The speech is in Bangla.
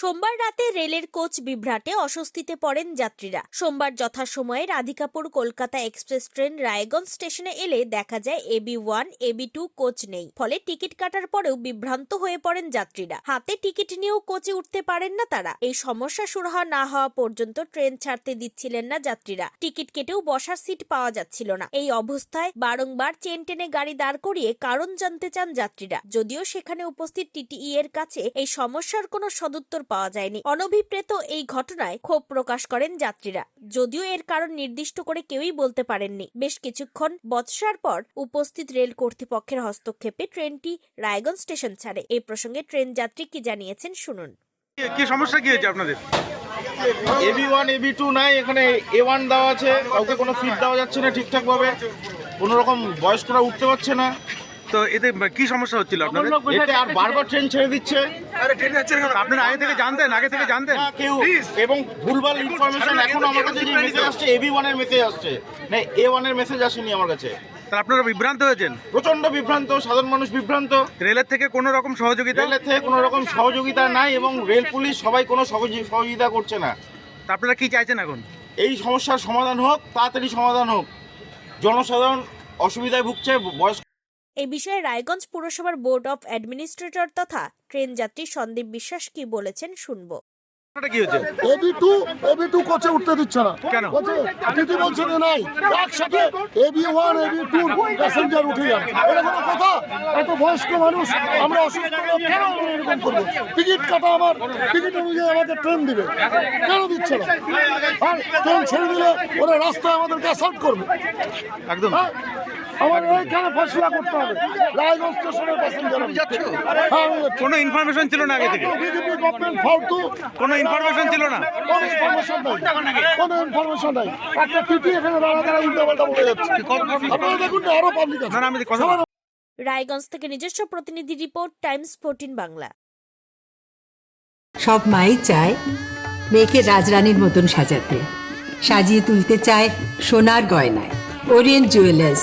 সোমবার রাতে রেলের কোচ বিভ্রাটে অস্বস্তিতে পড়েন যাত্রীরা। সোমবার যথাসময়ে রাধিকাপুর কলকাতা এক্সপ্রেস ট্রেন রায়গঞ্জ স্টেশনে এলে দেখা যায় AB one, AB two coach নেই। ফলে টিকিট কাটার পরেও বিভ্রান্ত হয়ে পড়েন যাত্রীরা। হাতে টিকিট নিয়েও কোচে উঠতে পারেন না তারা। এই সমস্যা সুরাহা না হওয়া পর্যন্ত ট্রেন ছাড়তে দিচ্ছিলেন না যাত্রীরা। টিকিট কেটেও বসার সিট পাওয়া যাচ্ছিল না। এই অবস্থায় বারংবার চেন টেনে গাড়ি দাঁড় করিয়ে কারণ জানতে চান যাত্রীরা। যদিও সেখানে উপস্থিত টিটিই এর কাছে এই সমস্যার কোনো সদুত্তর পাওয়া যায়নি। অনভিপ্রেত এই ঘটনায় ক্ষোভ প্রকাশ করেন যাত্রীরা। যদিও এর কারণ নির্দিষ্ট করে কেউই বলতে পারেননি। বেশ কিছুক্ষণ বৎসার পর উপস্থিত রেল কর্তৃপক্ষের হস্তক্ষেপে ট্রেনটি রায়গঞ্জ স্টেশন ছাড়ে। এই প্রসঙ্গে ট্রেন যাত্রী কি জানিয়েছেন শুনুন। কি- সমস্যা কি হয়েছে আপনাদের? এবি ওয়ান এবি টু নাই এখানে এ ওয়ান দেওয়া আছে। কাউকে কোনো ফিট দেওয়া যাচ্ছে না ঠিকঠাকভাবে। কোনো রকম বয়স্করা উঠতে পারছে না। তো এতে কি সমস্যা হচ্ছিল আপনাদের? এতে আর বারবার ট্রেন ছেড়ে দিচ্ছে। আপনারা আগে থেকে জানতেন আগে থেকে জানতেন। কেউ এবং ভুলভাল ইনফরমেশন এখন আমার কাছে যে মেসেজ আসছে? এবি ওয়ানের মেসেজ আসছে। না এ ওয়ানের মেসেজ আসেনি আমার কাছে। তাহলে আপনারা বিভ্রান্ত হয়েছেন? প্রচণ্ড বিভ্রান্ত সাধারণ মানুষ বিভ্রান্ত। রেলের থেকে কোনো রকম সহযোগিতা? রেলের থেকে কোনো রকম সহযোগিতা নাই এবং রেল পুলিশ সবাই কোনো সহযোগি- সহযোগিতা করছে না। তা আপনারা কি চাইছেন এখন? এই সমস্যার সমাধান হোক তাড়াতাড়ি সমাধান হোক। জনসাধারণ অসুবিধায় ভুগছে বয়স্ক এই বিষয়ে রায়গঞ্জ পুরসভার বোর্ড অফ অ্যাডমিনিস্ট্রেটর তথা ট্রেন যাত্রী সন্দীপ বিশ্বাস কি বলেছেন শুনব। কি হয়েছে? এবি টু এবি টু কোচে উঠতে দিচ্ছে না। কেন? কোচে দিদি বলছে যে নাই। একসাথে AB one AB two passenger উঠে যান এটা কোনো কথা? এত বয়স্ক মানুষ আমরা অসুস্থ কেন আমরা এরকম করব? টিকিট কাটা আমার টিকিট অনুযায়ী আমাদের ট্রেন দিবে। কেন দিচ্ছে না? আর ট্রেন ছেড়ে দিলে ওরা রাস্তায় আমাদেরকে অ্যাসাল্ট করবে। একদম। আমার এইখানে ফসলা করতে হবে। রায়গঞ্জ স্টেশনের প্যাসেঞ্জার হ্যাঁ আমি যাচ্ছি। কোনো ইনফরমেশন ছিল না আগে থেকে? বিজেপি গভর্নমেন্ট ফালতু কোনো ইনফরমেশন ছিল না? কোনো ইনফরমেশন নাই। কোনো ইনফরমেশন নাই। একটা টিটি এখানে দাঁড়া দাঁড়া উল্টা পাল্টা বলে যাচ্ছে। আপনারা দেখুন না আরও পাবলিক আছে। না আমি কথা রায়গঞ্জ থেকে নিজস্ব প্রতিনিধি রিপোর্ট টাইমস ফোরটিন বাংলা। সব মাই চায় মেয়েকে রাজরানীর মতন সাজাতে। সাজিয়ে তুলতে চায় সোনার গয়নায়। Orient jewellers